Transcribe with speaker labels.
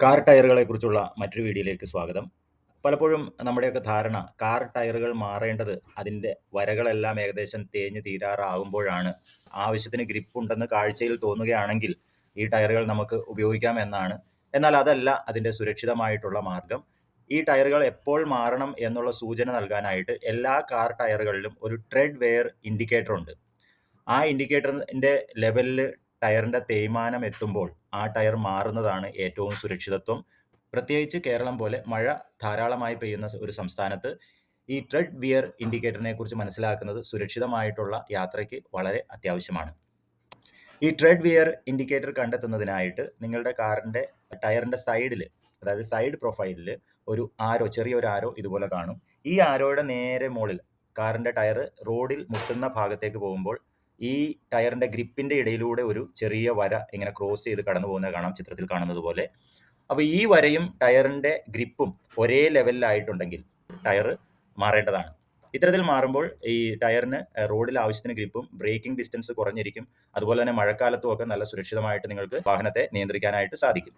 Speaker 1: Car ടയറുകളെ കുറിച്ചുള്ള മറ്റൊരു വീഡിയോയിലേക്ക് സ്വാഗതം. പലപ്പോഴും നമ്മുടെയൊക്കെ ധാരണ കാർ ടയറുകൾ മാറേണ്ടത് അതിന്റെ വരകളെല്ലാം ഏകദേശം തേഞ്ഞ് തീരാറാകുമ്പോഴാണ് ആവശ്യത്തിന് ഗ്രിപ്പ് ഉണ്ടെന്ന് കാഴ്ചയിൽ തോന്നുകയാണെങ്കിൽ ഈ ടയറുകൾ നമുക്ക് ഉപയോഗിക്കാം എന്നാണ്. എന്നാൽ അതല്ല അതിന്റെ സുരക്ഷിതമായിട്ടുള്ള മാർഗം. ഈ ടയറുകൾ എപ്പോൾ മാറണം എന്നുള്ള സൂചന നൽകാനായിട്ട് എല്ലാ കാർ ടയറുകളിലും ഒരു ട്രെഡ് വെയർ ഇൻഡിക്കേറ്റർ ഉണ്ട്. ആ ഇൻഡിക്കേറ്ററിന്റെ ലെവലിൽ ടയറിന്റെ തേയ്മാനം എത്തുമ്പോൾ ആ ടയർ മാറുന്നതാണ് ഏറ്റവും സുരക്ഷിതത്വം. പ്രത്യേകിച്ച് കേരളം പോലെ മഴ ധാരാളമായി പെയ്യുന്ന ഒരു സംസ്ഥാനത്ത് ഈ ട്രെഡ് വിയർ ഇൻഡിക്കേറ്ററിനെ കുറിച്ച് മനസ്സിലാക്കുന്നത് സുരക്ഷിതമായിട്ടുള്ള യാത്രയ്ക്ക് വളരെ അത്യാവശ്യമാണ്. ഈ ട്രെഡ് വിയർ ഇൻഡിക്കേറ്റർ കണ്ടെത്തുന്നതിനായിട്ട് നിങ്ങളുടെ കാറിന്റെ ടയറിന്റെ സൈഡിൽ അതായത് സൈഡ് പ്രൊഫൈലിൽ ഒരു ആരോ ചെറിയൊരു ആരോ ഇതുപോലെ കാണും. ഈ ആരോയുടെ നേരെ മുകളിൽ കാറിന്റെ ടയർ റോഡിൽ മുട്ടുന്ന ഭാഗത്തേക്ക് പോകുമ്പോൾ ഈ ടയറിന്റെ ഗ്രിപ്പിന്റെ ഇടയിലൂടെ ഒരു ചെറിയ വര ഇങ്ങനെ ക്രോസ് ചെയ്ത് കടന്നു പോകുന്നത് കാണാം ചിത്രത്തിൽ കാണുന്നത് പോലെ. അപ്പോൾ ഈ വരയും ടയറിന്റെ ഗ്രിപ്പും ഒരേ ലെവലിലായിട്ടുണ്ടെങ്കിൽ ടയർ മാറേണ്ടതാണ്. ഇത്തരത്തിൽ മാറുമ്പോൾ ഈ ടയറിന് റോഡിൽ ആവശ്യത്തിന് ഗ്രിപ്പും ബ്രേക്കിംഗ് ഡിസ്റ്റൻസ് കുറഞ്ഞിരിക്കും. അതുപോലെ തന്നെ മഴക്കാലത്തും ഒക്കെ നല്ല സുരക്ഷിതമായിട്ട് നിങ്ങൾക്ക് വാഹനത്തെ നിയന്ത്രിക്കാനായിട്ട് സാധിക്കും.